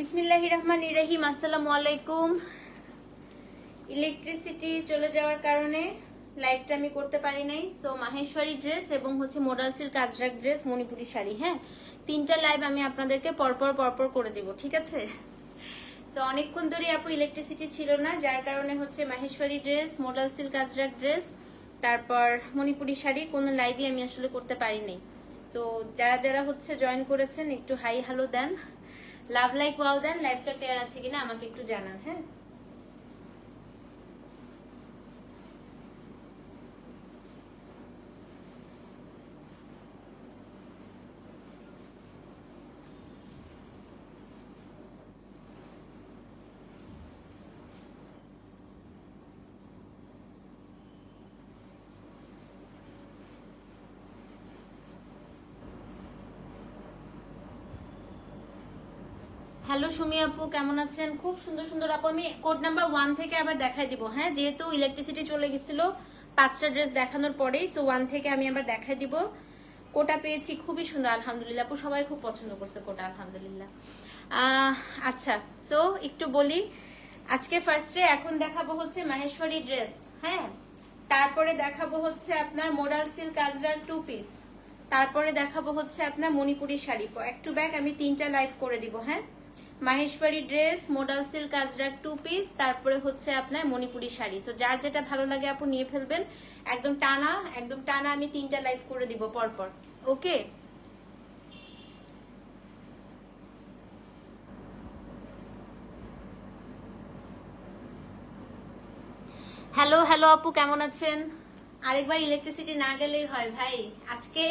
বিসমিল্লাহ রহমান ইরাহিম আসসালামু আলাইকুম ইলেকট্রিসিটি চলে যাওয়ার কারণে লাইভটা আমি করতে পারি নাই। সো মাহেশ্বরী ড্রেস এবং হচ্ছে modal silk Ajrak dress Manipuri sari হ্যাঁ? তিনটা লাইভ আমি আপনাদেরকে পরপর পরপর করে দেব, ঠিক আছে? তো অনেকক্ষণ ধরে আপু ইলেকট্রিসিটি ছিল না, যার কারণে হচ্ছে Maheshwari dress modal silk Ajrak dress তারপর মণিপুরি শাড়ি, কোনো লাইভই আমি আসলে করতে পারিনি তো যারা যারা হচ্ছে জয়েন করেছেন, একটু হাই হ্যালো দেন। লাভ লাইক ওয়াও দেন লাইভটা ক্লিয়ার আছে কিনা আমাকে একটু জানান হ্যাঁ হ্যালো সুমি আপু, কেমন আছেন? খুব সুন্দর সুন্দর। আপু, আমি কোড নাম্বার ওয়ান থেকে আবার দেখাই দিব হ্যাঁ? যেহেতু ইলেকট্রিসিটি চলে গেছিল, পাঁচটা ড্রেস দেখানোর পরেই সো ওয়ান থেকে আমি আবার দেখাই দিব। কোটা পেয়েছি খুবই সুন্দর, আলহামদুলিল্লাহ। আপু, সবাই খুব পছন্দ করছে কোটা, আলহামদুলিল্লাহ। আচ্ছা সো একটু বলি, আজকে ফার্স্টে এখন দেখাবো হচ্ছে মাহেশ্বরী ড্রেস হ্যাঁ? তারপরে দেখাবো হচ্ছে আপনার মোডাল সিল্ক আজরার টু পিস তারপরে দেখাবো হচ্ছে আপনার মণিপুরি শাড়ি একটু ব্যাগ আমি তিনটা লাইভ করে দিব হ্যাঁ? Maheshwari dress modal silk Ajrak two piece তারপরে হচ্ছে আপনার মণিপুরি শাড়ি। সো যার যেটা ভালো লাগে আপু নিয়ে ফেলবেন। একদম টানা একদম টানা আমি তিনটা লাইভ করে দিব পরপর। ওকে হ্যালো হ্যালো আপু, কেমন আছেন? আরেকবার ইলেকট্রিসিটি না গেলেই হয় ভাই। আজকে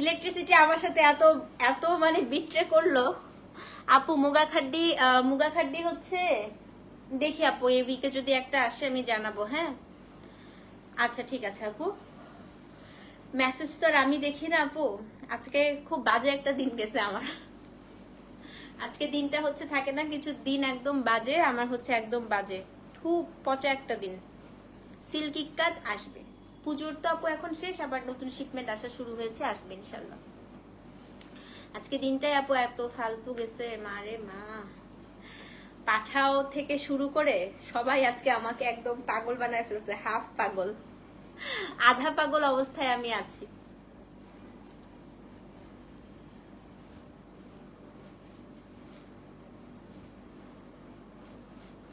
ইলেকট্রিসিটি আমার সাথে এত এত মানে বিট্রে করল। আপু, মুগা খাড্ডি মুগা খাড্ডি হচ্ছে, দেখি আপু, এই উইকে যদি একটা আসে আমি জানাব হ্যাঁ? আচ্ছা ঠিক আছে আপু। মেসেজ তো আর আমি দেখি না আপু। আজকে খুব বাজে একটা দিন গেছে আমার। আজকে দিনটা হচ্ছে থাকে না, কিছু দিন একদম বাজে, আমার হচ্ছে একদম বাজে। খুব পচা একটা দিন। সিল্কি কাট আসবে। পুজোর তো আপু এখন শেষ, আবার নতুন শিপমেন্ট আসা শুরু হয়েছে, আসবে ইনশাল্লাহ। আজকে দিনটাই আপু এত ফালতু গেছে মারে মা। পাঠাও থেকে শুরু করে সবাই আজকে আমাকে একদম পাগল বানায় ফেলছে, হাফ পাগল। আধা পাগল অবস্থায় আমি আছি।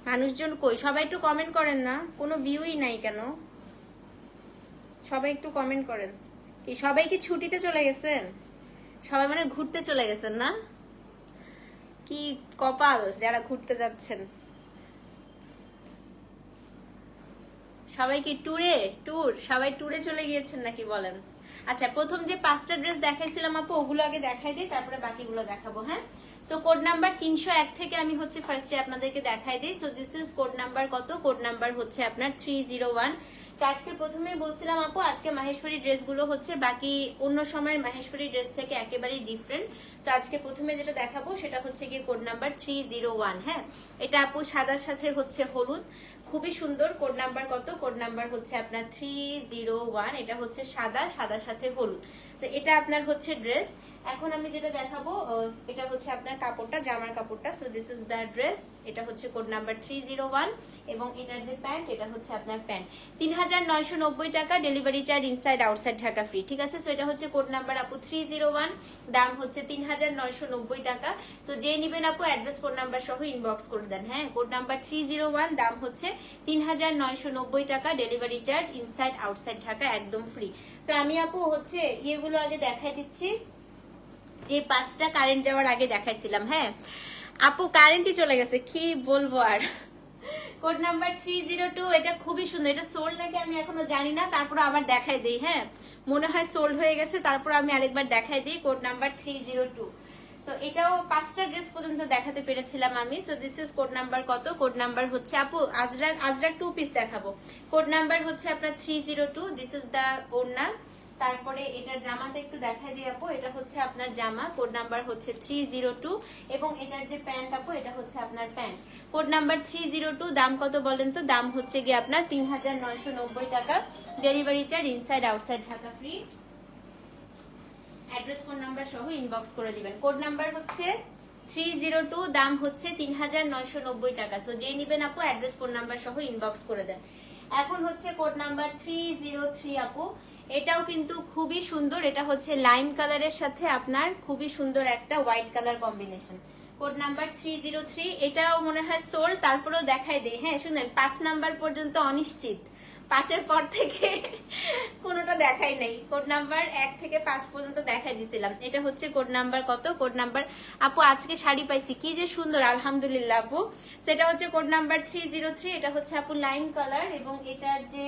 মানুষজন কই? সবাই একটু কমেন্ট করেন না, কোনো ভিউই নাই কেন? সবাই একটু কমেন্ট করেন। কি, সবাই কি ছুটিতে চলে গেছেন? সবাই মানে ঘুরতে চলে গেছেন না? কি কপাল যারা ঘুরতে যাচ্ছেন? সবাই কি ট্যুরে? সবাই ট্যুরে চলে গিয়েছেন নাকি বলেন? আচ্ছা প্রথম যে পাঁচটা ড্রেস দেখাইছিলাম আপু, ওগুলো আগে দেখাই দিই, তারপরে বাকিগুলো দেখাবো হ্যাঁ? সো কোড নাম্বার তিনশো এক থেকে আমি হচ্ছে ফার্স্টে আপনাদেরকে দেখাই দিই। So this is code number কত? কোড নাম্বার হচ্ছে আপনার থ্রি জিরো ওয়ান আজকে প্রথমেই বলছিলাম আপু, আজকে মাহেশ্বরী ড্রেসগুলো হচ্ছে, বাকি অন্য সময়ের মাহেশ্বরী ড্রেস থেকে একেবারেই ডিফারেন্ট তো আজকে প্রথমে যেটা দেখাবো, সেটা হচ্ছে গিয়ে code number three zero one হ্যাঁ? এটা আপু সাদার সাথে হচ্ছে হলুদ। খুবই সুন্দর কোড নাম্বার কত? কোড নাম্বার হচ্ছে আপনার থ্রি জিরো ওয়ান এটা হচ্ছে সাদা, সাদার সাথে হলুদ। তো এটা আপনার হচ্ছে ড্রেস এখন আমি যেটা দেখাবো এটা হচ্ছে আপনার কাপড়টা, জামার কাপড়টা। So this is the dress এটা হচ্ছে code number three zero one এবং এটার যে প্যান্ট এটা হচ্ছে আপনার প্যান্ট তিন হাজার নয়শো নব্বই টাকা delivery charge inside outside Dhaka free ঠিক আছে? সো এটা হচ্ছে কোড নাম্বার আপু থ্রি জিরো ওয়ান দাম হচ্ছে তিন হাজার নয়শো নব্বই টাকা। সো যে নেবেন আপু অ্যাড্রেস কোড নাম্বার সহ ইনবক্স করে দেন হ্যাঁ? Code number three zero one দাম হচ্ছে তিন হাজার নয়শো নব্বই টাকা delivery charge inside, outside Dhaka একদম ফ্রি। আমি আপু হচ্ছে ইয়েগুলো আগে দেখাই দিচ্ছি। যে পাঁচটা কারেন্ট যাওয়ার আগে দেখাইছিলাম হ্যাঁ? আপু কারেন্টই চলে গেছে, কি বলব আর? Code number three zero two এটা খুবই সুন্দর। এটা সোল্ড নাকি আমি এখনও জানি না তারপর আবার দেখাই দিই হ্যাঁ? মনে হয় সোল্ড হয়ে গেছে তারপর আমি আরেকবার দেখাই দিই। Code number three zero two তো এটাও পাঁচটা ড্রেস পর্যন্ত দেখাতে পেরেছিলাম আমি। So this is code number কত? কোড নাম্বার হচ্ছে, আপু, আজরা আজরা টু পিস দেখাবো। কোড নাম্বার হচ্ছে আপনার three zero two this is the ওড়না তারপরে এটার জামাটা একটু দেখাই দিই, আপু, এটা হচ্ছে আপনার জামা। কোড নাম্বার হচ্ছে থ্রি জিরো টু এবং এটার যে প্যান্ট আপু, এটা হচ্ছে আপনার pant code number three zero two দাম কত বলেন তো? দাম হচ্ছে গিয়ে আপনার তিন হাজার নয়শো নব্বই টাকা। Delivery charge inside outside Dhaka free address phone number সহ ইনবক্স করে দিবেন। কোড নাম্বার হচ্ছে থ্রি জিরো টু দাম হচ্ছে তিন হাজার নয়শো নব্বই টাকা। সো যেই নিবেন আপু, অ্যাড্রেস ফোন নাম্বার সহ ইনবক্স করে দেন। এখন হচ্ছে code number three zero three আপু। এটাও কিন্তু খুবই সুন্দর। এটা হচ্ছে লাইম কালারের সাথে আপনার খুবই সুন্দর একটা white colour combination code number three zero three এটাও মনে হয় সোল তারপরেও দেখাই দেয় হ্যাঁ শুনেন, পাঁচ নাম্বার পর্যন্ত অনিশ্চিত। পাঁচের পর থেকে কোনোটা দেখাই নাই। কোড নাম্বার এক থেকে পাঁচ পর্যন্ত দেখাই দিছিলাম। এটা হচ্ছে কোড নাম্বার কত? কোড নাম্বার, আপু, আজকে শাড়ি পাইছি। কি যে সুন্দর, আলহামদুলিল্লাহ, আপু। সেটা হচ্ছে code number three zero three এটা হচ্ছে আপু লাইম কালার এবং এটার যে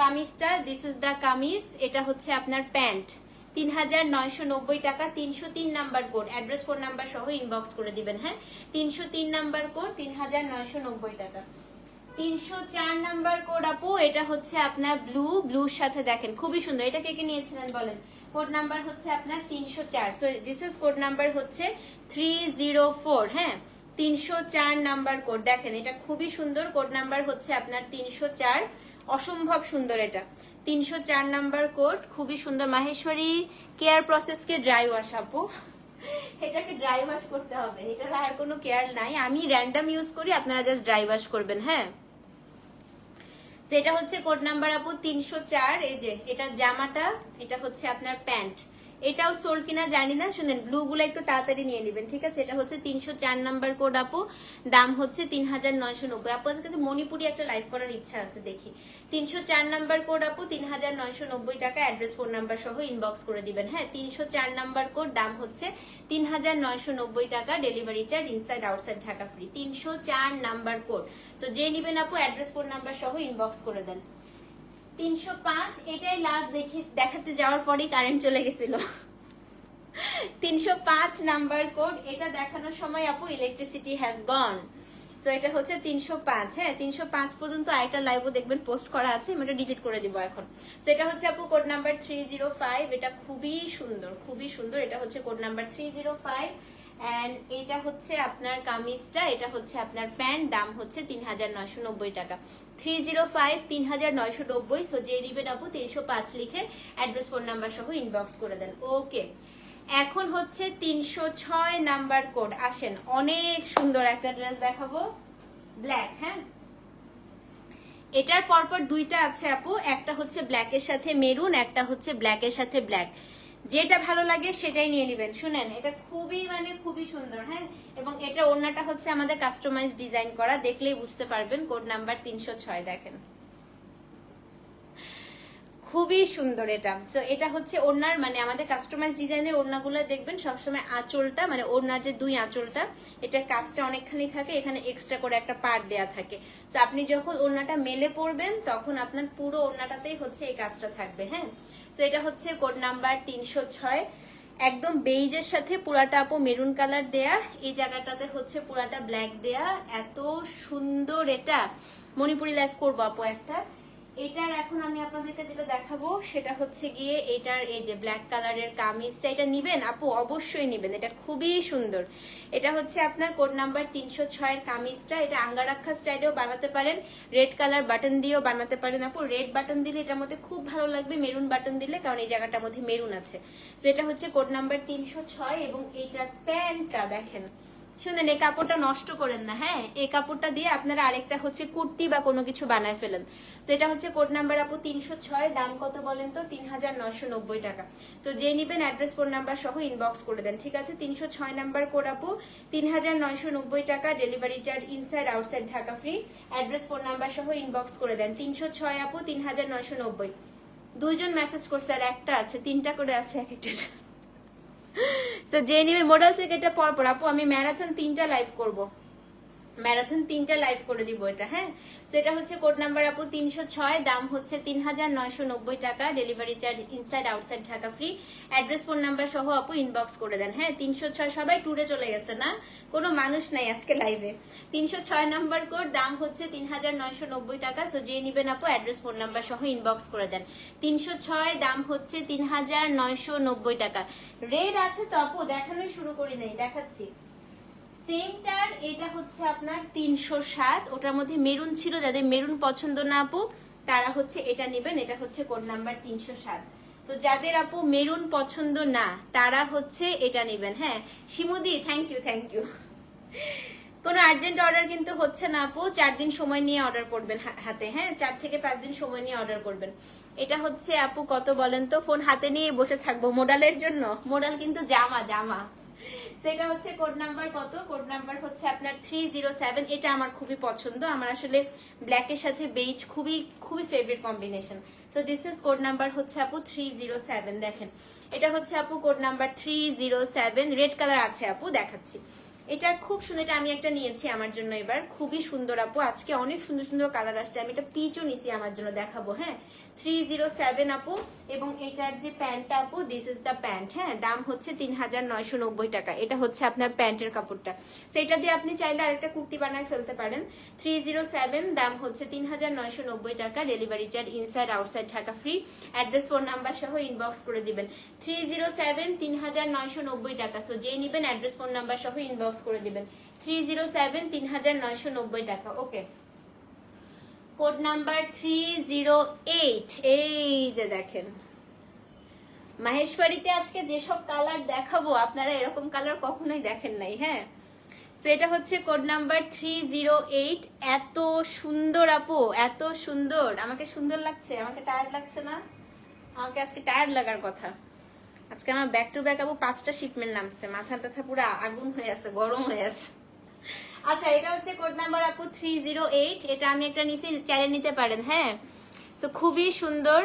কামিজটা দিস ইজ দ্য কামিজ, এটা হচ্ছে আপনার প্যান্ট। তিন হাজার নয়শো নব্বই টাকা, তিনশো তিন number code. Address code number সহ ইনবক্স করে দিবেন হ্যাঁ? তিনশো তিন নাম্বার কোড, তিন হাজার নয়শো নব্বই টাকা। তিনশো চার নাম্বার কোড আপু, এটা হচ্ছে আপনার ব্লু ব্লুর সাথে দেখেন, খুবই সুন্দর। এটা কে কে নিয়েছিলেন বলেন? কোড নাম্বার হচ্ছে আপনার তিনশো চার। So this is code number হচ্ছে থ্রি জিরো ফোর হ্যাঁ? তিনশো চার নাম্বার কোড। দেখেন, এটা খুবই সুন্দর। কোড নাম্বার হচ্ছে আপনার তিনশো চার। অসম্ভব সুন্দর এটা। তিনশো চার নাম্বার কোড, খুবই সুন্দর। মাহেশ্বরী কেয়ার প্রসেসকে ড্রাই ওয়াশ আপু। এটাকে ড্রাই ওয়াশ করতে হবে। এটার আর কোনো কেয়ার নাই। আমি র্যান্ডাম ইউজ করি, আপনারা জাস্ট ড্রাই ওয়াশ করবেন হ্যাঁ? সেটা হচ্ছে কোড নাম্বার আপু তিনশো চার, এই যে, এটা জামাটা, এটা হচ্ছে আপনার প্যান্ট। এটাও সোল কিনা জানি না। শুনেন ব্লু গুলো একটু তাড়াতাড়ি নিয়ে নেবেন, ঠিক আছে? এটা হচ্ছে তিনশো চার নাম্বার কোড আপু। দাম হচ্ছে তিন হাজার নয়শো নব্বই। আপু আজকে মণিপুরি একটা লাইভ করার ইচ্ছা আছে, দেখি। তিনশো চার নাম্বার কোড আপু তিন হাজার নয়শো নব্বই টাকা অ্যাড্রেস ফোন নাম্বার সহ ইনবক্স করে দিবেন। হ্যাঁ তিনশো চার নাম্বার কোড দাম হচ্ছে তিন হাজার নয়শো নব্বই টাকা delivery charge inside outside Dhaka free তিনশো চার নাম্বার কোড তো যে নিবেন আপু অ্যাড্রেস ফোন নাম্বার সহ ইনবক্স করে দেন। তিনশো পাঁচ, এটাই লাস্ট দেখি দেখাতে যাওয়ার পরেই কারেন্ট চলে গেছিল। তিনশো পাঁচ নাম্বার কোড এটা দেখানোর সময় আপু ইলেকট্রিসিটি হ্যাজ গন তো এটা হচ্ছে তিনশো পাঁচ হ্যাঁ? তিনশো পাঁচ পর্যন্ত আরেকটা লাইভও দেখবেন পোস্ট করা আছে, আমি এটা ডিলিট করে দিব এখন। তো এটা হচ্ছে আপু code number three zero five এটা খুবই সুন্দর খুবই সুন্দর, এটা হচ্ছে code number three zero five and এটা হচ্ছে আপনার কামিজটা, এটা হচ্ছে আপনার প্যান্ট, দাম হচ্ছে তিন হাজার নয়শো নব্বই টাকা। থ্রি জিরো ফাইভ তিন হাজার নয়শো নব্বই সো যে নিবেন আপু তিনশো পাঁচ লিখে অ্যাড্রেস ফোন নাম্বার সহ ইনবক্স করে দেন। ওকে এখন হচ্ছে তিনশো ছয় নাম্বার কোড আসেন, অনেক সুন্দর একটা ড্রেস দেখাবো। ব্ল্যাক হ্যাঁ? এটার পরপর দুইটা আছে আপু, একটা হচ্ছে ব্ল্যাকের সাথে মেরুন একটা হচ্ছে ব্ল্যাকের সাথে ব্ল্যাক যেটা ভালো লাগে সেটাই নিয়ে নেবেন। শুনেন, এটা খুবই মানে খুবই সুন্দর হ্যাঁ? এবং এটা ওড়নাটা হচ্ছে আমাদের কাস্টমাইজ ডিজাইন করা। দেখলেই বুঝতে পারবেন কোড নাম্বার তিনশো ছয় দেখেন। খুবই সুন্দর এটা। তো এটা হচ্ছে ওড়নার মানে আমাদের কাস্টমাইজ ডিজাইনের ওড়নাগুলো দেখবেন, সবসময় আঁচলটা মানে ওড়নার যে দুই আঁচলটা, এটার কাজটা অনেকখানি থাকে, এখানে এক্সট্রা করে একটা পার্ট দেয়া থাকে। তো আপনি যখন ওড়নাটা মেলে পড়বেন তখন আপনার পুরো ওড়নাটাতেই হচ্ছে এই কাজটা থাকবে হ্যাঁ? তো এটা হচ্ছে কোড নাম্বার তিনশো ছয়। একদম বেইজের সাথে পুরাটা আপু মেরুন কালার দেয়া, এই জায়গাটাতে হচ্ছে পুরাটা ব্ল্যাক দেয়া। এত সুন্দর এটা। মণিপুরি লাইফ করব আপু একটা। এটার এখন আমি আপনাদেরকে যেটা দেখাবো, সেটা হচ্ছে গিয়ে এটার এই যে ব্ল্যাক কালারের কামিজটা, এটা নিবেন? আপু, অবশ্যই নিবেন। এটা খুবই সুন্দর। এটা হচ্ছে আপনার কোড নাম্বার তিনশো ছয়ের কামিজটা। এটা আঙ্গারাক্ষা স্টাইলেও বানাতে পারেন। রেড কালার বাটন দিয়েও বানাতে পারেন আপু। রেড বাটন দিলে এটার মধ্যে খুব ভালো লাগবে। মেরুন বাটন দিলে, কারণ এই জায়গাটার মধ্যে মেরুন আছে। এটা হচ্ছে কোড নাম্বার তিনশো ছয় এবং এইটার প্যান্টটা দেখেন। শুনেন, এই কাপড়টা নষ্ট করেন না হ্যাঁ? এই কাপড়টা দিয়ে আপনারা আরেকটা হচ্ছে কুর্তি বা কোনো কিছু বানায় ফেলেন। সেটা হচ্ছে কোড নাম্বার আপু তিনশো ছয়, দাম কত বলেন তো? তিন হাজার নয়শো নব্বই টাকা। তো যে নিবেন অ্যাড্রেস ফোন নাম্বার সহ ইনবক্স করে দেন, ঠিক আছে? তিনশো ছয় নাম্বার কোড আপু তিন হাজার নয়শো নব্বই টাকা delivery charge inside outside Dhaka free address phone number সহ ইনবক্স করে দেন, তিনশো ছয় আপু তিন হাজার নয়শো নব্বই। দুইজন মেসেজ করছে, আর একটা আছে, তিনটা করে আছে, এক একটা। সো জেএনএম এর মোডাল সেকেটটা পর পর আপু আমি ম্যারাথন তিনটা লাইভ করব। ম্যারাথন তিনটা লাইভ করে দিব এটা হ্যাঁ? তো এটা হচ্ছে কোড নাম্বার আপু তিনশো ছয়, দাম হচ্ছে তিন হাজার নয়শো নব্বই টাকা delivery charge inside outside Dhaka free address phone number সহ আপু ইনবক্স করে দেন হ্যাঁ? তিনশো ছয় সবাই ট্যুরে চলে গেছে, না? কোনো মানুষ নাই আজকে লাইভে তিনশো ছয় নাম্বার কোড দাম হচ্ছে তিন হাজার নয়শো নব্বই টাকা। সো যে নিবেন আপু অ্যাড্রেস ফোন নাম্বার সহ ইনবক্স করে দেন। তিনশো ছয়, দাম হচ্ছে তিন হাজার নয়শো নব্বই টাকা। রেড আছে তো আপু, দেখানোই শুরু করি নাই, দেখাচ্ছি। সেমটার এটা হচ্ছে আপনার তিনশো সাত। ওটার মধ্যে মেরুন ছিল, যাদের মেরুন পছন্দ না আপু, তারা হচ্ছে এটা নেবেন, এটা হচ্ছে কোড নাম্বার তিনশো সাত। তো যাদের আপু মেরুন পছন্দ না, তারা হচ্ছে এটা নেবেন। হ্যাঁ শিমুদি থ্যাংক ইউ থ্যাংক ইউ কোনো আর্জেন্ট অর্ডার কিন্তু হচ্ছে না আপু, চার দিন সময় নিয়ে অর্ডার করবেন হাতে। হ্যাঁ চার থেকে পাঁচ দিন সময় নিয়ে অর্ডার করবেন। এটা হচ্ছে আপু কত বলেন তো ফোন হাতে নিয়ে বসে থাকব মোডালের জন্য। মোডাল কিন্তু জামা জামা। সেটা হচ্ছে কোড নাম্বার কত? কোড নাম্বার হচ্ছে আপনার থ্রি জিরো সেভেন এটা আমার খুবই পছন্দ। আমার আসলে ব্ল্যাকের সাথে বেইজ খুবই খুবই favourite combination so this is code number হচ্ছে আপু থ্রি জিরো সেভেন দেখেন, এটা হচ্ছে আপু code number three zero seven red colour আছে আপু, দেখাচ্ছি। এটা খুব সুন্দর, এটা আমি একটা নিয়েছি আমার জন্য এবার। খুবই সুন্দর আপু। আজকে অনেক সুন্দর সুন্দর কালার আসছে। আমি এটা পিচও নিছি আমার জন্য দেখাবো হ্যাঁ? থ্রি জিরো সেভেন আপু, এবং এটার যে প্যান্টটা আপু দিস ইজ দ্য প্যান্ট হ্যাঁ? দাম হচ্ছে তিন হাজার নয়শো নব্বই টাকা। এটা হচ্ছে আপনার প্যান্টের কাপড়টা। সেটা দিয়ে আপনি চাইলে আরেকটা কুর্তি বানায় ফেলতে পারেন। থ্রি জিরো সেভেন দাম হচ্ছে তিন হাজার নয়শো নব্বই টাকা। Delivery charge inside outside Dhaka free address phone number সহ ইনবক্স করে দিবেন। থ্রি জিরো সেভেন তিন হাজার নয়শো নব্বই টাকা। সো যেই নিবেন অ্যাড্রেস ফোন নাম্বার সহ ইনবক্স করে দিবেন। থ্রি জিরো সেভেন তিন হাজার নয়শো নব্বই টাকা okay code number three zero eight এই যে দেখেন। মাহেশবাড়িতে আজকে যেসব কালার দেখাবো, আপনারা এরকম কালার কখনোই দেখেন নাই হ্যাঁ? তো এটা হচ্ছে code number three zero eight এত সুন্দর আপু, এত সুন্দর। আমাকে সুন্দর লাগছে, আমাকে টায়ার্ড লাগছে না? আমাকে আজকে টায়ার্ড লাগার কথা। আজকে আমার ব্যাক টু ব্যাক আপু পাঁচটা শিপমেন্ট নামছে। মাথা টাথা পুরো আগুন হয়ে আছে, গরম হয়ে আছে। আচ্ছা এটা হচ্ছে কোড নাম্বার আপু থ্রি জিরো এইট এটা আমি একটা নিচে চাইলে নিতে পারেন হ্যাঁ? তো খুবই সুন্দর।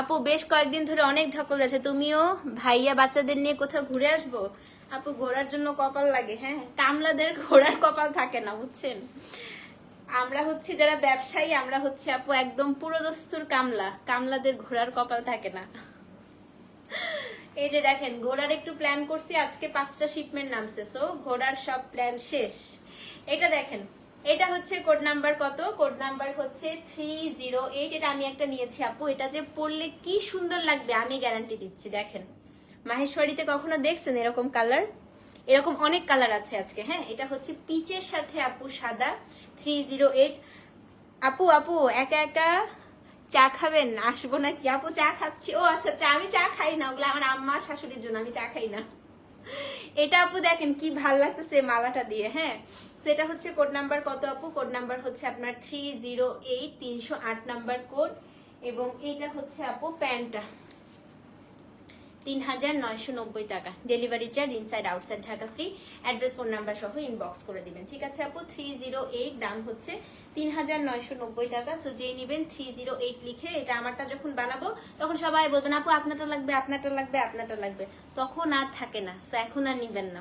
আপু, বেশ কয়েকদিন ধরে অনেক ধকল আছে তুমিও ভাইয়া বাচ্চাদের নিয়ে কোথাও ঘুরে আসব? আপু, ঘোরার জন্য কপাল লাগে হ্যাঁ? কামলাদের ঘোরার কপাল থাকে না, বুঝছেন? আমরা হচ্ছে যারা ব্যবসায়ী, আমরা হচ্ছে আপু একদম পুরোদস্তুর কামলা। কামলাদের ঘোরার কপাল থাকে না। এই যে দেখেন, ঘোড়ার একটু প্ল্যান করছি, আজকে পাঁচটা শিপমেন্ট নামছে সো ঘোড়ার সব প্ল্যান শেষ। এটা দেখেন, এটা হচ্ছে কোড নাম্বার কত? কোড নাম্বার হচ্ছে থ্রি জিরো এইট এটা আমি একটা নিয়েছি আপু, এটা যে পরলে কি সুন্দর লাগবে, আমি গ্যারান্টি দিচ্ছি, দেখেন। মাহেশ্বরীতে কখনো দেখছেন এরকম কালার এরকম অনেক কালার আছে আজকে হ্যাঁ? এটা হচ্ছে পিচের সাথে আপু সাদা থ্রি জিরো এইট আপু আপু, একা একা চা খাবেন? আসব নাকি? আপু চা খাচ্ছি। ও আচ্ছা চা, আমি চা খাই না। ওগুলো আমার আম্মা শাশুড়ির জন্য, আমি চা খাই না। এটা আপু দেখেন কি ভালো লাগতেছে মালাটা দিয়ে হ্যাঁ? সেটা হচ্ছে কোড নাম্বার কত আপু? কোড নাম্বার হচ্ছে আপনার থ্রি জিরো এইট তিনশো আট নাম্বার কোড এবং এটা হচ্ছে আপু প্যান্টটা। তিন হাজার নয়শো নব্বই টাকা। Delivery charge inside outside Dhaka free address phone number সহ ইনবক্স করে দিবেন। ঠিক আছে আপু? থ্রি জিরো এইট দাম হচ্ছে তিন হাজার নয়শো নব্বই টাকা। সো যেই নিবেন থ্রি জিরো এইট লিখে এটা আমারটা যখন বানাবো, তখন সবাই বলবেন, আপু, আপনারটা লাগবে আপনারটা লাগবে আপনারটা লাগবে। তখন আর থাকে না। সো এখন আর নিবেন না।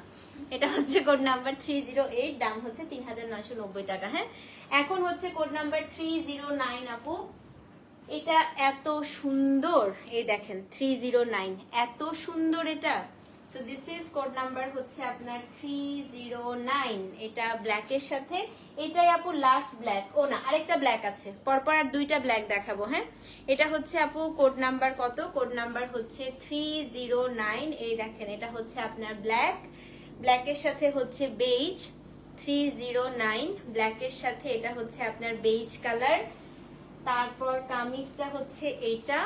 এটা হচ্ছে code number three zero eight দাম হচ্ছে তিন হাজার নয়শো নব্বই টাকা। হ্যাঁ? এখন হচ্ছে code number three zero nine আপু। এটা এত সুন্দর। এই দেখেন থ্রি জিরো নাইন এত সুন্দর এটা। So this is code number হচ্ছে আপনার থ্রি জিরো নাইন এটা ব্ল্যাকের সাথে। এটাই আপু লাস্ট ব্ল্যাক ও না, আরেকটা ব্ল্যাক আছে। পরপর আর দুইটা ব্ল্যাক দেখাবো হ্যাঁ? এটা হচ্ছে আপু কোড নাম্বার কত? কোড নাম্বার হচ্ছে থ্রি জিরো নাইন এই দেখেন, এটা হচ্ছে আপনার ব্ল্যাক ব্ল্যাকের সাথে হচ্ছে বেইজ থ্রি জিরো নাইন ব্ল্যাকের সাথে এটা হচ্ছে আপনার বেইজ কালার তারপর কামিজটা হচ্ছে এইটা।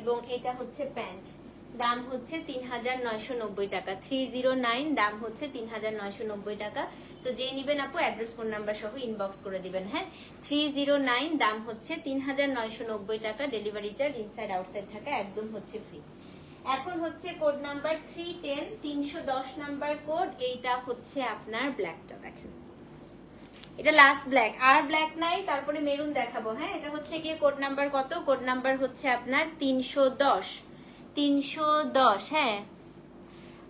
এবং এটা হচ্ছে প্যান্ট। দাম হচ্ছে তিন নব্বই টাকা। থ্রি জিরো নাইন, দাম হচ্ছে তিন হাজার নয়শো নব্বই টাকা। তো যে নিবেন আপু অ্যাড্রেস ফোন নাম্বার সহ ইনবক্স করে দিবেন হ্যাঁ? থ্রি জিরো নাইন, দাম হচ্ছে তিন হাজার নয়শো নব্বই টাকা। ডেলিভারি চার্জ ইনসাইড আউটসাইড টাকা একদম হচ্ছে ফ্রি এখন হচ্ছে কোড নাম্বার থ্রি টেন তিনশো দশ নাম্বার কোড এইটা হচ্ছে আপনার ব্ল্যাকটা দেখেন। এটা লাস্ট ব্ল্যাক আর ব্ল্যাক নাই, তারপরে মেরুন দেখাবো হ্যাঁ? এটা হচ্ছে গিয়ে কোড নাম্বার কত? কোড নাম্বার হচ্ছে আপনার তিনশো দশ। তিনশো দশ হ্যাঁ?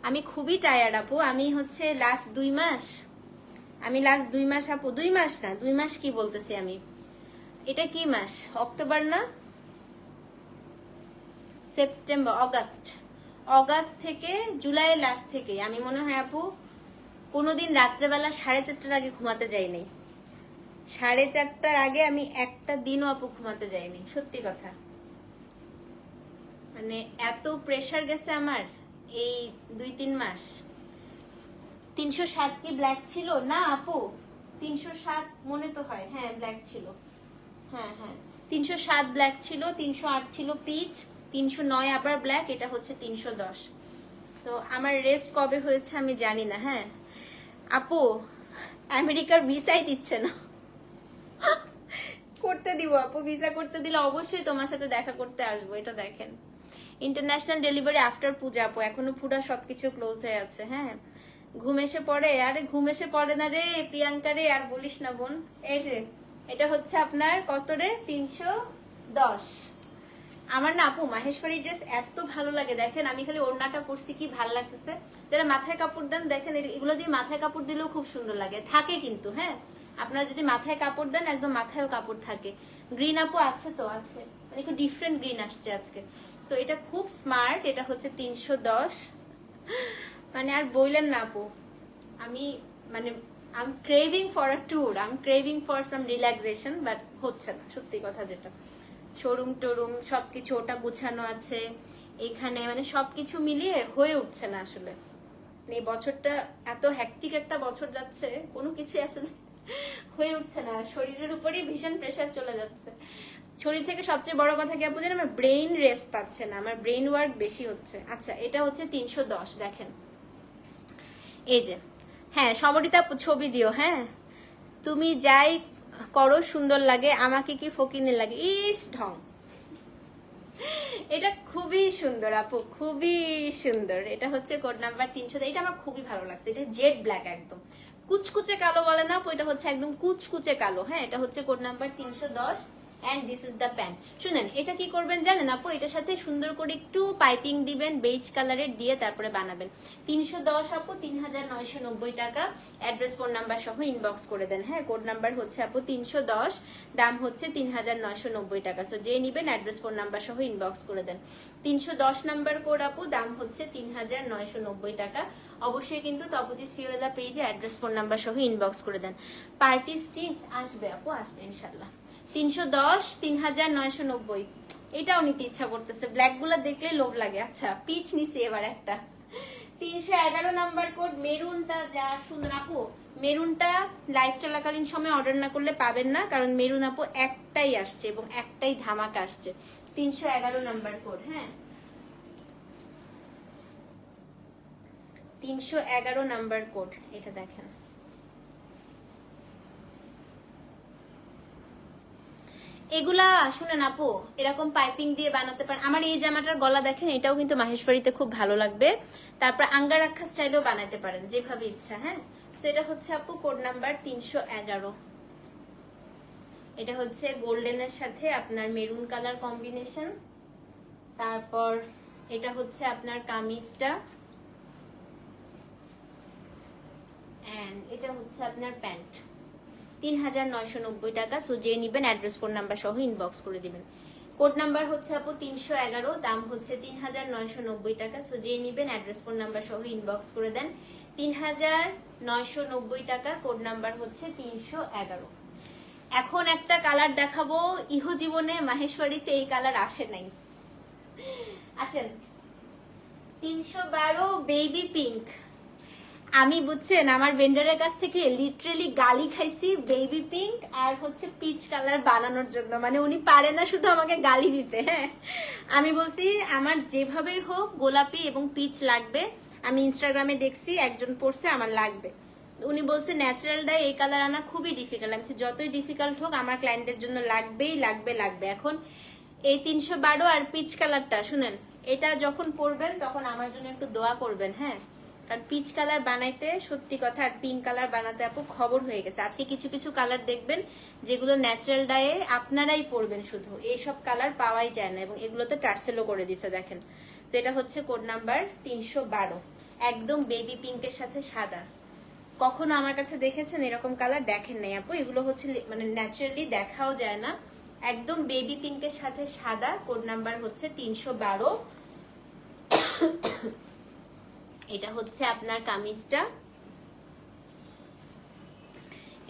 আমি খুবই টায়ার্ড আপু, আমি হচ্ছে লাস্ট দুই মাস, আমি লাস্ট দুই মাস আপু, দুই মাস না, দুই মাস কি বলতেছি আমি? এটা কি মাস? অক্টোবর না? September, August. অগাস্ট থেকে জুলাইয়ের লাস্ট থেকে। আমি মনে হয় আপু, কোনোদিন রাত্রেবেলা সাড়ে চারটার আগে ঘুমাতে যাইনি। সাড়ে চারটার আগে আমি একটা দিনও আপু ঘুমাতে যাইনি, সত্যি কথা। মানে এত প্রেশার গেছে আমার এই দুই তিন মাস। তিনশো সাত কি ব্ল্যাক ছিল? না আপু, তিনশো সাত মনে তো হয়। হ্যাঁ ব্ল্যাক ছিল। হ্যাঁ হ্যাঁ। তিনশো সাত ব্ল্যাক ছিল, তিনশো আট ছিল পিচ তিনশো নয় আবার ব্ল্যাক এটা হচ্ছে তিনশো দশ। তো আমার রেস্ট কবে হয়েছে আমি জানি না হ্যাঁ? আপু, আমেরিকার ভিসাই দিচ্ছে না। করতে দিব আপু ভিসা করতে দিলে অবশ্যই তোমার সাথে দেখা করতে আসব, এটা দেখেন। ইন্টারন্যাশনাল ডেলিভারি আফটার পূজা আপু, এখনও পুরা সবকিছু ক্লোজ হয়ে আছে হ্যাঁ? ঘুম এসে পড়ে, আরে ঘুম এসে পড়ে না রে, প্রিয়াঙ্কা রে, আর বলিস না বোন। এই যে, এটা হচ্ছে আপনার কত রে? তিনশো দশ। আমার না আপু মাহেশ্বরী ড্রেস এত ভালো লাগে, দেখেন আমি খালি ওড়নাটা পরছি, কি ভালো লাগতেছে। যারা মাথায় কাপড় দেন, দেখেন এগুলো দিয়ে মাথায় কাপড় দিলেও খুব সুন্দর লাগে। থাকে কিন্তু হ্যাঁ? আপনারা যদি মাথায় কাপড় দেন, একদম মাথায়ও কাপড় থাকে। গ্রিন আপু আছে তো, আছে। মানে একটু ডিফারেন্ট গ্রিন আসছে আজকে। তো এটা খুব স্মার্ট এটা হচ্ছে তিনশো দশ। মানে আর বললেন না আপু। আমি মানে I am craving for a tour I am craving for some relaxation but হচ্ছে না, সত্যি কথা যেটা। শোরুম টোরুম সবকিছু ওটা গুছানো আছে। এখানে মানে সবকিছু মিলিয়ে হয়ে উঠছে না আসলে। মানে এই বছরটা এত হ্যাকটিক একটা বছর যাচ্ছে, কোনো কিছু আসলে হয়ে উঠছে না। শরীরের উপরই ভীষণ প্রেশার চলে যাচ্ছে। শরীর থেকে সবচেয়ে বড় কথা কি আপু জানেন? আমার ব্রেইন রেস্ট পাচ্ছে না, আমার ব্রেইন ওয়ার্ক বেশি হচ্ছে। আচ্ছা এটা হচ্ছে তিনশো দশ, দেখেন। এই যে হ্যাঁ সমরিতা ছবি দিও হ্যাঁ। তুমি যাই করো, সুন্দর লাগে, আমাকে কি ফকিনে লাগে? ইস, ঢং। এটা খুবই সুন্দর, আপু, খুবই সুন্দর। এটা হচ্ছে কোড নাম্বার তিনশো দশ এটা আমার খুবই ভালো লাগছে। এটা জেড ব্ল্যাক একদম। কুচকুচে কালো বলে না এটা হচ্ছে একদম কুচকুচে কালো। হ্যাঁ এটা হচ্ছে কোড নাম্বার তিনশো দশ। And this is the pant শুনেন, এটা কি করবেন জানেন আপু? এটার সাথে সুন্দর করে একটু পাইপিং দিবেন বেজ কালারের দিয়ে তারপরে বানাবেন। তিনশো দশ আপু তিন হাজার নয়শো নব্বই টাকা। অ্যাড্রেস ফোন নাম্বার সহ ইনবক্স করে দেন। হ্যাঁ কোড নাম্বার হচ্ছে আপু তিনশো দশ, দাম হচ্ছে তিন হাজার নয়শো নব্বই টাকা। সো যে নিবেন অ্যাড্রেস ফোন নাম্বার সহ ইনবক্স করে দেন। তিনশো দশ নাম্বার কোড আপু, দাম হচ্ছে তিন হাজার নয়শো নব্বই টাকা। অবশ্যই কিন্তু তপতিস ফিওরেলা পেজে অ্যাড্রেস ফোন নাম্বার সহ ইনবক্স করে দেন। পার্টি স্টিচ আসবে আপু, আসবে ইনশাল্লাহ। তিনশো দশ তিন হাজার নয়শো নব্বই। এটাও নিতে ইচ্ছা করতেছে। ব্ল্যাকগুলা দেখলে লোভ লাগে। আচ্ছা পিচ নিছি এবার একটা। তিনশো এগারো নাম্বার কোড, মেরুনটা যা সুন্দর আপু, মেরুনটা লাইভ চলাকালীন সময় অর্ডার না করলে পাবেন না, কারণ মেরুন আপু একটাই আসছে এবং একটাই ধামাকা আসছে। তিনশো এগারো নাম্বার কোড হ্যাঁ? তিনশো এগারো নাম্বার কোড, এটা দেখেন। এগুলা, শুনেন আপু, এরকম পাইপিং দিয়ে বানাতে পারেন। আমার এই জামাটার গলা দেখেন, এটাও কিন্তু মাহেশ্বরীতে খুব ভালো লাগবে। তারপর আঙ্গারাক্ষা স্টাইলেও বানাতে পারেন, যেভাবে ইচ্ছা হ্যাঁ? সেটা হচ্ছে আপু কোড নাম্বার তিনশো এগারো। এটা হচ্ছে গোল্ডেনের সাথে আপনার মেরুন কালার কম্বিনেশন তারপর এটা হচ্ছে আপনার কামিজটা। এটা হচ্ছে আপনার প্যান্ট। তিন হাজার নয়শো নব্বই টাকা সো যে নিবেন অ্যাড্রেস ফোন নাম্বার সহ ইনবক্স করে দিবেন। কোড নাম্বার হচ্ছে আপু তিনশো এগারো, দাম হচ্ছে তিন হাজার নয়শো নব্বই টাকা সো যে নিবেন অ্যাড্রেস ফোন নাম্বার সহ ইনবক্স করে দেন। তিন হাজার নয়শো নব্বই টাকা কোড নাম্বার হচ্ছে তিনশো এগারো। এখন একটা কালার দেখাবো, ইহ জীবনে মাহেশ্বরীতে এই কালার আসে নাই। আসেন। তিনশো বারো বেবি পিঙ্ক আমি বুঝছেন, আমার ভেন্ডারের কাছ থেকে লিটারেলি গালি খাইছি বেবি পিঙ্ক আর হচ্ছে পিচ কালার বানানোর জন্য। মানে উনি পারে না শুধু আমাকে গালি দিতে হ্যাঁ। আমি বলছি, আমার যেভাবেই হোক গোলাপি এবং পিচ লাগবে, আমি ইনস্টাগ্রামে দেখছি, একজন পড়ছে, আমার লাগবে। উনি বলছে ন্যাচারাল ডাই এই কালার আনা খুবই ডিফিকাল্ট আমি যতই ডিফিকাল্ট হোক, আমার ক্লায়েন্টের জন্য লাগবেই, লাগবে লাগবে। এখন এই তিনশো বারো আর পিচ কালারটা শুনেন, এটা যখন পরবেন, তখন আমার জন্য একটু দোয়া করবেন হ্যাঁ। কারণ পিচ কালার বানাইতে, সত্যি কথা, আর পিঙ্ক কালার বানাতে আপু খবর হয়ে গেছে। আজকে কিছু কিছু কালার দেখবেন, যেগুলো ন্যাচারাল ডায়ে আপনারাই পরবেন শুধু। এইসব কালার পাওয়াই যায় না এবং এগুলোতে টার্সেলও করে দিছে, দেখেন। যেটা হচ্ছে কোড নাম্বার তিনশো বারো। একদম বেবি পিঙ্কের সাথে সাদা। কখনো আমার কাছে দেখেছেন এরকম কালার দেখেন নাই আপু। এগুলো হচ্ছে মানে ন্যাচারালি দেখাও যায় না। একদম বেবি পিঙ্কের সাথে সাদা। কোড নাম্বার হচ্ছে তিনশো বারো। এটা হচ্ছে আপনার কামিজটা।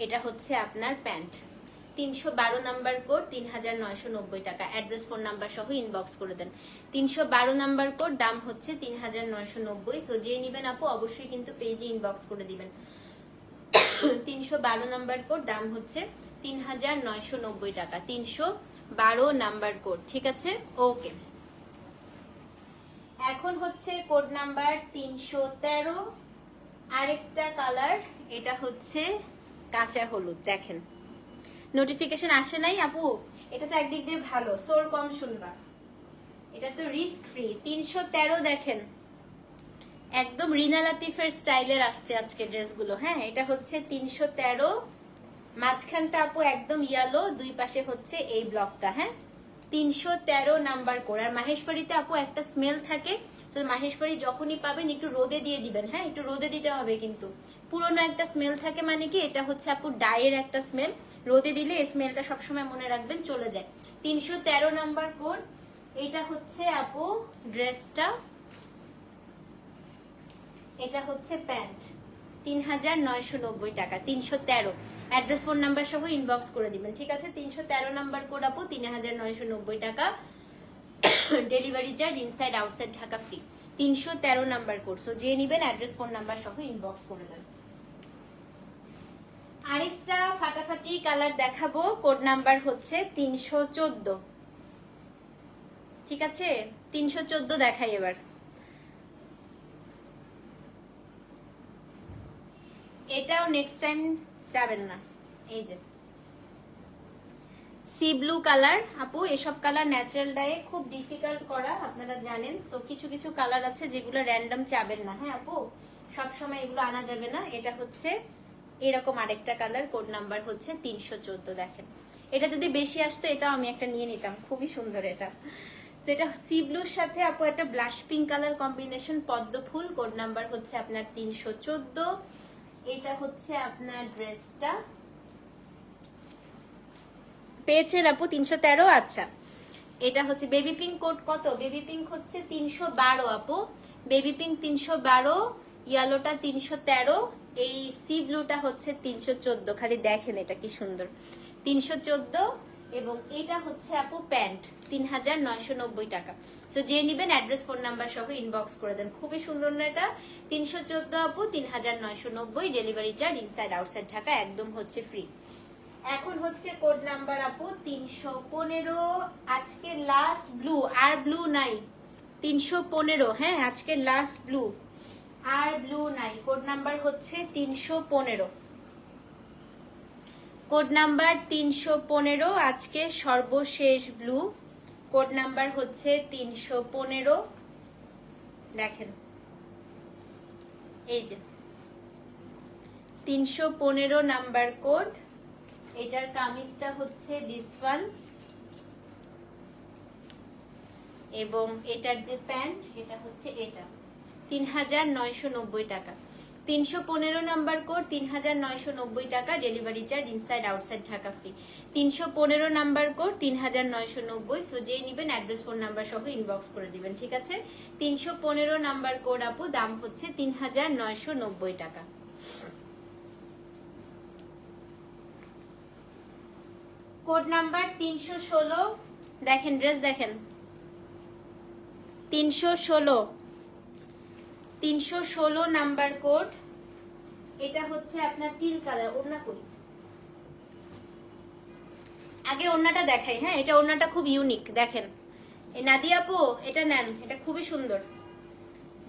এটা হচ্ছে আপনার প্যান্ট। তিনশো বারো নাম্বার কোড তিন হাজার নয়শো নব্বই টাকা। অ্যাড্রেস ফোন নাম্বার সহ ইনবক্স করে দেন। তিনশো বারো নাম্বার কোড, দাম হচ্ছে তিন হাজার নয়শো নব্বই। সো যে নিবেন আপু, অবশ্যই কিন্তু পেজে ইনবক্স করে দিবেন। তিনশো বারো নাম্বার কোড, দাম হচ্ছে তিন হাজার নয়শো নব্বই টাকা। তিনশো বারো নাম্বার কোড, ঠিক আছে? ওকে এখন হচ্ছে কোড নাম্বার তিনশো তেরো। আরেকটা কালার এটা হচ্ছে কাঁচা হলুদ, দেখেন। নোটিফিকেশন আসে নাই, আপু? এটা তো একদিক দিয়ে ভালো সোর কম শুনবা। এটা তো রিস্ক ফ্রি তিনশো তেরো দেখেন। একদম রিনা লাতিফের স্টাইলের আসছে আজকে ড্রেসগুলো হ্যাঁ? এটা হচ্ছে তিনশো তেরো। মাঝখানটা আপু একদম ইয়ালো দুই পাশে হচ্ছে এই ব্লকটা হ্যাঁ? তিনশো তেরো নাম্বার কোড। আর মাহেশ্বরীতে আপু একটা স্মেল থাকে, তো মাহেশ্বরী যখনই পাবেন একটু রোদে দিয়ে দিবেন। হ্যাঁ একটু রোদে দিতে হবে কিন্তু। পুরনো একটা স্মেল থাকে মানে কি, এটা হচ্ছে আপু ডায়ের একটা স্মেল রোদে দিলে এই স্মেলটা সবসময় মনে রাখবেন, চলে যায়। তিনশো তেরো নাম্বার কোড, এটা হচ্ছে আপু ড্রেসটা এটা হচ্ছে প্যান্ট। তিন হাজার নয়শো নব্বই টাকা, তিনশো তেরো। অ্যাড্রেস ফোন নাম্বার সহ ইনবক্স করে দিবেন, ঠিক আছে? তিনশো তেরো নাম্বার কোড আপু তিন হাজার নয়শো নব্বই টাকা। Delivery charge inside outside Dhaka free তিনশো তেরো নাম্বার কোড সো যে নিবেন অ্যাড্রেস ফোন নাম্বার সহ ইনবক্স করে দেন আরেকটা ফাটাফাটি কালার দেখাবো কোড নাম্বার হচ্ছে তিনশো চোদ্দ। ঠিক আছে? তিনশো চোদ্দ দেখাই এবার। এটাও নেক্সট টাইম যাবেন না। এই যে। সি ব্লু কালার আপু, এসব কালার ন্যাচারাল ডায়ে খুব ডিফিকাল্ট করা, আপনারা জানেন। সো কিছু কিছু কালার আছে যেগুলো র্যান্ডম চাবেন না। হ্যাঁ আপু? সব সময় এগুলো আনা যাবে না। এটা হচ্ছে, এরকম আরেকটা কালার কোড নাম্বার হচ্ছে তিনশো চোদ্দ, দেখেন। এটা যদি বেশি আসতো, এটাও আমি একটা নিয়ে নিতাম। খুবই সুন্দর এটা। যেটা সি ব্লুর সাথে, আপু, একটা ব্লাশ পিঙ্ক কালার কম্বিনেশন পদ্ম ফুল কোড নাম্বার হচ্ছে আপনার তিনশো চোদ্দ। এটা হচ্ছে আপনার ড্রেসটা। পেয়েছেন আপু তিনশো তেরো আচ্ছা। এটা হচ্ছে বেবি পিঙ্ক কোড কত? বেবি পিঙ্ক হচ্ছে তিনশো বারো, আপু। বেবি পিঙ্ক তিনশো বারো, ইয়েলোটা তিনশো তেরো, এই সি ব্লুটা হচ্ছে তিনশো চোদ্দ। খালি দেখেন এটা কি সুন্দর। তিনশো চোদ্দ এবং এটা হচ্ছে আপু প্যান্ট তিন হাজার নয়শো নব্বই টাকা। তো যে নিবেন অ্যাড্রেস ফোন নাম্বার সহ ইনবক্স করে দেন। খুবই সুন্দর না এটা? তিনশো চোদ্দ আপু তিন হাজার নয়শো নব্বই delivery charge inside outside Dhaka, একদম হচ্ছে ফ্রি এখন হচ্ছে কোড নাম্বার আপু, তিনশো পনেরো, আজকে লাস্ট ব্লু আর ব্লু নাই। তিনশো পনেরো হ্যাঁ আজকে লাস্ট ব্লু আর ব্লু নাই। কোড নাম্বার হচ্ছে তিনশো পনেরো। কোড নাম্বার তিনশো পনেরো, আজকে সর্বশেষ ব্লু কোড নাম্বার হচ্ছে তিনশো পনেরো। দেখেন। এই যে। তিনশো পনেরো নাম্বার কোড। এটার কামিজটা হচ্ছে দিস ওয়ান এবং এটার যে প্যান্ট এটা হচ্ছে এটা। তিন হাজার নয়শো নব্বই টাকা। তিনশো পনেরো নাম্বার কোড তিন হাজার নয়শো নব্বই টাকা delivery charge inside outside Dhaka free তিনশো পনেরো নাম্বার কোড তিন হাজার নয়শো নব্বই সো যেই নিবেন অ্যাড্রেস ফোন নাম্বার সহ ইনবক্স করে দিবেন, ঠিক আছে? তিনশো পনেরো নাম্বার কোড আপু, দাম হচ্ছে তিন হাজার নয়শো নব্বই টাকা। কোড নাম্বার তিনশো ষোলো, দেখেন ড্রেস দেখেন। তিনশো ষোলো তিনশো ষোলো নাম্বার কোড। এটা হচ্ছে আপনার টিল কালার, ওড়না কই? আগে ওড়নাটা দেখাই হ্যাঁ? এটা ওড়নাটা খুব ইউনিক দেখেন। এই নাদিয়া আপু, এটা নেন, এটা খুবই সুন্দর।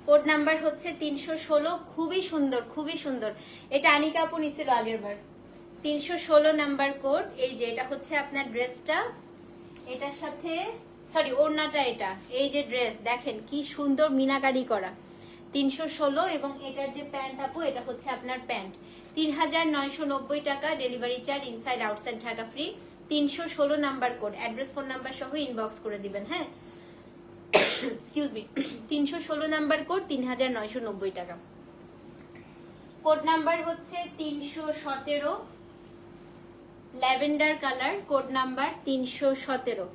কোড নাম্বার হচ্ছে তিনশো ষোলো, খুবই সুন্দর খুবই সুন্দর। এটা আনিকা আপু নিছিল আগের বার তিনশো ষোলো নাম্বার কোড, এই যে এটা হচ্ছে আপনার ড্রেসটা। এটার সাথে, সরি, ওড়নাটা এটা। এই যে ড্রেস, দেখেন কি সুন্দর মিনাকারি করা। তিনশো ষোলো এবং এটার যে প্যান্ট আপু, এটা হচ্ছে আপনার প্যান্ট। তিন হাজার নয়শো নব্বই টাকা delivery charge inside outside Dhaka free তিনশো ষোলো number code address phone number সহ ইনবক্স করে দিবেন হ্যাঁ? এক্সকিউজ মি তিনশো ষোলো নাম্বার কোড তিন হাজার নয়শো নব্বই টাকা। কোড নাম্বার হচ্ছে তিনশো সতেরো। ল্যাভেন্ডার কালার কোড নাম্বার তিনশো সতেরো।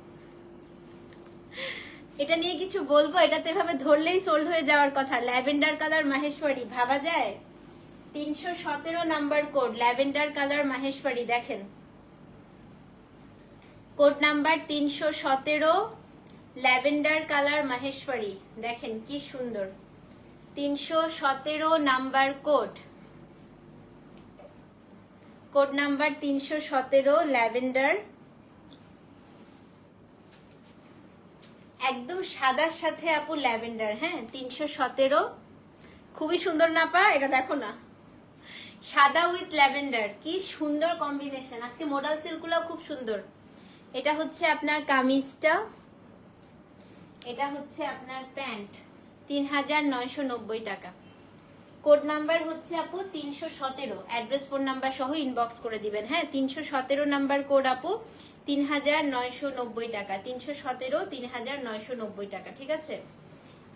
এটা নিয়ে কিছু বলব? এটাতে এভাবে ধরলেই সোল্ড হয়ে যাওয়ার কথা। ল্যাভেন্ডার কালার মাহেশ্বরী, ভাবা যায়? তিনশো সতেরো number code lavender colour Maheshwari, দেখেন। কোড নাম্বার তিনশো সতেরো ল্যাভেন্ডার কালার মাহেশ্বরী, দেখেন কি সুন্দর। তিনশো সতেরো নাম্বার কোড কোড নাম্বার তিনশো সতেরো ল্যাভেন্ডার একদম সাদার সাথে আপু ল্যাভেন্ডার হ্যাঁ? তিনশো সতেরো। খুবই সুন্দর না পা? এটা দেখো না। সাদা উইথ ল্যাভেন্ডার, কি সুন্দর কম্বিনেশন আজকে মডেল সিল্কগুলো খুব সুন্দর। এটা হচ্ছে আপনার কামিজটা। এটা হচ্ছে আপনার প্যান্ট তিন হাজার নয়শো নব্বই টাকা। কোড নাম্বার হচ্ছে আপু তিনশো সতেরো। অ্যাড্রেস ফোন নাম্বার সহ ইনবক্স করে দিবেন। হ্যাঁ তিনশো সতেরো নাম্বার কোড আপু। তিন হাজার নয়শো নব্বই টাকা, তিনশো সতেরো তিন হাজার নয়শো নব্বই টাকা, ঠিক আছে?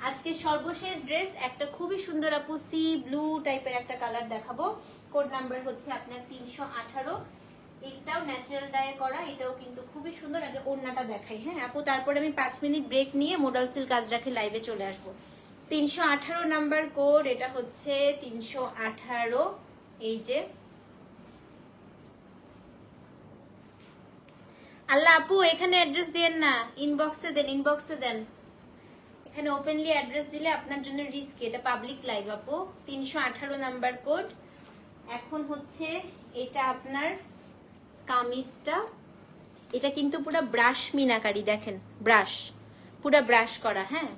আজকে সর্বশেষ ড্রেস, একটা খুবই সুন্দর আপু, সি ব্লু টাইপের একটা কালার দেখাবো। কোড নাম্বার হচ্ছে আপনার তিনশো আঠারো। এটাও ন্যাচারাল ডায়ে করা, এটাও কিন্তু খুবই সুন্দর। আগে ওড়নাটা দেখাই হ্যাঁ? আপু, তারপরে আমি পাঁচ মিনিট ব্রেক নিয়ে মোডাল সিল কাজ রাখে লাইভে চলে আসব। তিনশো আঠারো নাম্বার কোড, এটা হচ্ছে তিনশো আঠারো। এই যে আল্লাহ আপু, এখানে অ্যাড্রেস দেন না। ইনবক্সে দেন ইনবক্সে দেন। এখানে ওপেনলি অ্যাড্রেস দিলে আপনার জন্য রিস্ক এটা পাবলিক লাইভ আপু। তিনশো আঠারো নাম্বার কোড এখন হচ্ছে এটা আপনার কামিজটা। এটা কিন্তু পুরো ব্রাশ মিনাকারি, দেখেন। ব্রাশ পুরো ব্রাশ করা হ্যাঁ?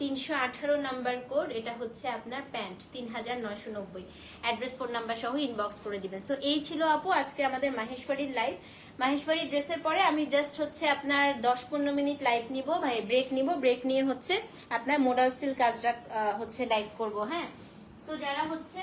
তিনশো আঠারো নাম্বার কোড, এটা হচ্ছে আপনার প্যান্ট তিন হাজার নয়শো নব্বই। অ্যাড্রেস ফোন নাম্বার সহ ইনবক্স করে দিবেন। সো এই ছিল আপু আজকে আমাদের মাহেশ্বরীর লাইভ মাহেশ্বরী ড্রেসের পরে আমি জাস্ট হচ্ছে আপনার দশ পনেরো মিনিট লাইভ নিব মানে ব্রেক নিব। ব্রেক নিয়ে হচ্ছে আপনার মোডাল সিল কাজটা হচ্ছে লাইভ করব হ্যাঁ? সো যারা হচ্ছে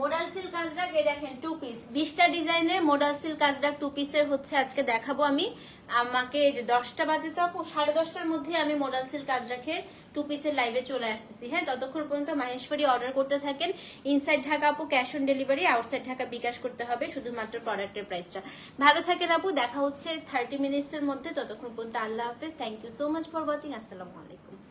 মোডাল সিল কাজরাক এই দেখেন টু পিস বিশটা ডিজাইনের মোডাল সিল কাজরাক টু পিসের হচ্ছে আজকে দেখাবো আমি। আমাকে যে দশটা বাজে তো সাড়ে দশটার মধ্যে আমি মোডাল সিল কাজরাখের টু পিসের লাইভে চলে আসতেছি। হ্যাঁ ততক্ষণ পর্যন্ত মাহেশ্বরী অর্ডার করতে থাকেন। ইনসাইড ঢাকা আপু cash on delivery outside Dhaka bKash করতে হবে শুধুমাত্র প্রোডাক্টের প্রাইসটা ভালো থাকেন আপু, দেখা হচ্ছে থার্টি মিনিটসের মধ্যে। ততক্ষণ পর্যন্ত আল্লাহ হাফেজ। Thank you so much for watching আসসালামু আলাইকুম।